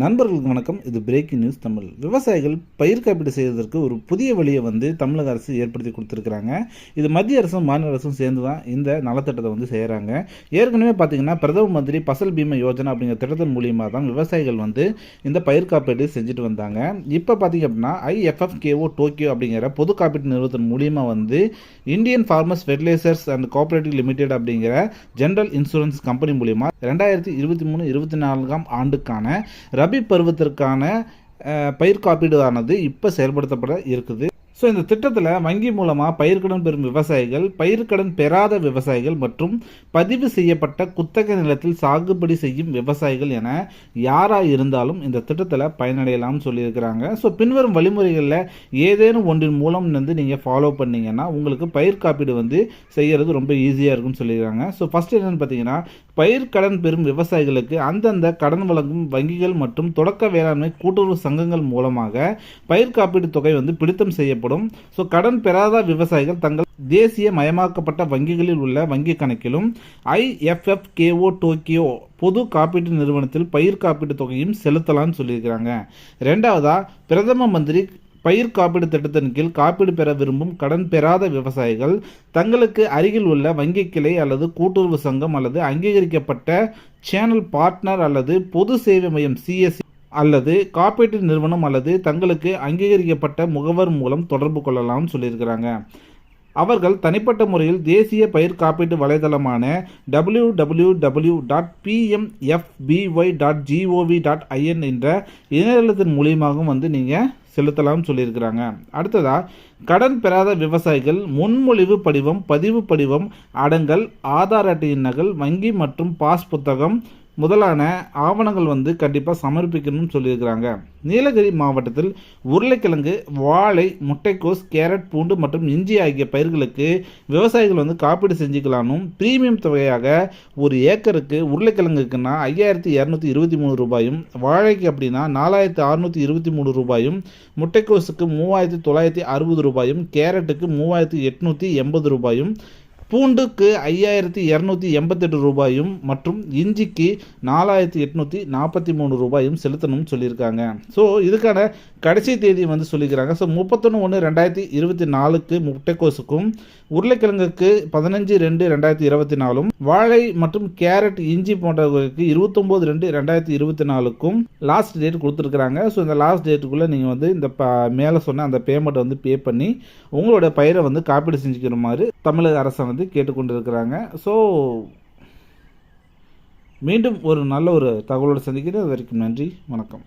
நண்பர்களுக்கு வணக்கம். இது பிரேக்கிங் நியூஸ் தமிழ். விவசாயிகள் பயிர் காப்பீடு செய்வதற்கு ஒரு புதிய வழியை வந்து தமிழக அரசு ஏற்படுத்தி கொடுத்துருக்குறாங்க. இது மத்திய அரசும் மாநில அரசும் சேர்ந்து தான் இந்த நலத்திட்டத்தை வந்து செய்கிறாங்க ஏற்கனவே பார்த்தீங்கன்னா பிரதம மந்திரி பசல் பீமா யோஜனா அப்படிங்கிற திட்டத்தின் மூலியமாக தான் விவசாயிகள் வந்து இந்த பயிர் காப்பீடு செஞ்சுட்டு வந்தாங்க. இப்போ பார்த்தீங்க அப்படின்னா ஐஎஃப்எஃப்கேஓ டோக்கியோ அப்படிங்கிற பொது காப்பீட்டு நிறுவனத்தின் மூலியமாக வந்து Indian farmers fertilisers and cooperative limited அப்படிங்கிற ஜென்ரல் இன்சூரன்ஸ் கம்பெனி மூலியமாக ரெண்டாயிரத்தி இருபத்தி மூணு இருபத்தி நான்காம் ஆண்டுக்கான ரபி பருவத்திற்கான பயிர் காப்பீடு ஆனது இப்போ செயல்படுத்தப்பட இருக்குது. ஸோ இந்த திட்டத்தில் வங்கி மூலமாக பயிர்க்கடன் பெறும் விவசாயிகள் பயிர்க்கடன் பெறாத விவசாயிகள் மற்றும் பதிவு செய்யப்பட்ட குத்தகை நிலத்தில் சாகுபடி செய்யும் விவசாயிகள் என யாராக இருந்தாலும் இந்த திட்டத்தில் பயனடையலாம்னு சொல்லியிருக்கிறாங்க. ஸோ பின்வரும் வழிமுறைகளில் ஏதேனும் ஒன்றின் மூலம் வந்து நீங்கள் ஃபாலோ பண்ணீங்கன்னா உங்களுக்கு பயிர் காப்பீடு வந்து செய்கிறது ரொம்ப ஈஸியாக இருக்கும்னு சொல்லியிருக்காங்க. ஸோ ஃபஸ்ட் என்னென்னு பார்த்தீங்கன்னா பயிர்க்கடன் பெறும் விவசாயிகளுக்கு அந்தந்த கடன் வழங்கும் வங்கிகள் மற்றும் தொடக்க வேளாண்மை கூட்டுறவு சங்கங்கள் மூலமாக பயிர் காப்பீடு தொகை வந்து பிடித்தம் செய்யப்படும். ஸோ கடன் பெறாத விவசாயிகள் தங்கள் தேசிய மயமாக்கப்பட்ட வங்கிகளில் உள்ள வங்கி கணக்கிலும் ஐஎஃப்எஃப்கேஓ டோக்கியோ பொது காப்பீட்டு நிறுவனத்தில் பயிர் காப்பீட்டு தொகையும் செலுத்தலாம்னு சொல்லியிருக்கிறாங்க. ரெண்டாவதா பிரதம மந்திரி பயிர் காப்பீடு திட்டத்தின் கீழ் காப்பீடு பெற விரும்பும் கடன் பெறாத விவசாயிகள் தங்களுக்கு அருகில் உள்ள வங்கி கிளை அல்லது கூட்டுறவு சங்கம் அல்லது அங்கீகரிக்கப்பட்ட சேனல் பார்ட்னர் அல்லது பொது சேவை மையம் சிஎஸ்சி அல்லது காப்பீட்டு நிறுவனம் அல்லது தங்களுக்கு அங்கீகரிக்கப்பட்ட முகவர் மூலம் தொடர்பு கொள்ளலாம்னு சொல்லியிருக்கிறாங்க. அவர்கள் தனிப்பட்ட முறையில் தேசிய பயிர் காப்பீட்டு வலைதளமான W W W dot PMFBY dot GOV dot IN என்ற இணையதளத்தின் மூலியமாகவும் வந்து நீங்கள் செலுத்தலாம்னு சொல்லியிருக்கிறாங்க. அடுத்ததாக கடன் பெறாத விவசாயிகள் முன்மொழிவு படிவம் பதிவு படிவம் அடங்கல் ஆதார் அட்டையின் நகல் வங்கி மற்றும் பாஸ் புத்தகம் முதலான ஆவணங்கள் வந்து கண்டிப்பாக சமர்ப்பிக்கணும்னு சொல்லியிருக்கிறாங்க. நீலகிரி மாவட்டத்தில் உருளைக்கிழங்கு வாழை முட்டைக்கோஸ் கேரட் பூண்டு மற்றும் இஞ்சி ஆகிய பயிர்களுக்கு விவசாயிகள் வந்து காப்பீடு செஞ்சுக்கலானும் பிரீமியம் தொகையாக ஒரு ஏக்கருக்கு உருளைக்கிழங்குக்குன்னா ஐயாயிரத்தி இரநூத்தி இருபத்தி மூணு ரூபாயும் வாழைக்கு அப்படின்னா நாலாயிரத்தி அறுநூற்றி இருபத்தி மூணு ரூபாயும் முட்டைக்கோஸுக்கு மூவாயிரத்தி தொள்ளாயிரத்தி அறுபது ரூபாயும் கேரட்டுக்கு மூவாயிரத்தி எட்நூற்றி எண்பது ரூபாயும் பூண்டுக்கு ஐயாயிரத்தி இரநூத்தி எண்பத்தெட்டு ரூபாயும் மற்றும் இஞ்சிக்கு நாலாயிரத்தி எட்நூற்றி நாற்பத்தி மூணு ரூபாயும் செலுத்தணும்னு சொல்லியிருக்காங்க. ஸோ இதுக்கான கடைசி தேதி வந்து சொல்லிக்கிறாங்க. ஸோ முப்பத்தொன்று ஒன்று ரெண்டாயிரத்தி இருபத்தி நாலுக்கு முட்டைக்கோஸுக்கும் உருளைக்கிழங்குக்கு பதினஞ்சு ரெண்டு ரெண்டாயிரத்தி இருபத்தி நாலும் வாழை மற்றும் கேரட் இஞ்சி போன்றவர்களுக்கு இருபத்தொம்போது ரெண்டு ரெண்டாயிரத்தி இருபத்தி நாலுக்கும் லாஸ்ட் டேட் கொடுத்துருக்குறாங்க. ஸோ இந்த லாஸ்ட் டேட்டுக்குள்ளே நீங்கள் வந்து இந்த ப மேலே சொன்ன அந்த பேமெண்ட் வந்து பே பண்ணி உங்களோட பயிரை வந்து காப்பீடு செஞ்சுக்கிற மாதிரி தமிழக வந்து கேட்டுக்கொண்டிருக்கிறாங்க. ஸோ மீண்டும் ஒரு நல்ல ஒரு தகவலோடு சந்திக்கிறேன். அது வரைக்கும் நன்றி. வணக்கம்.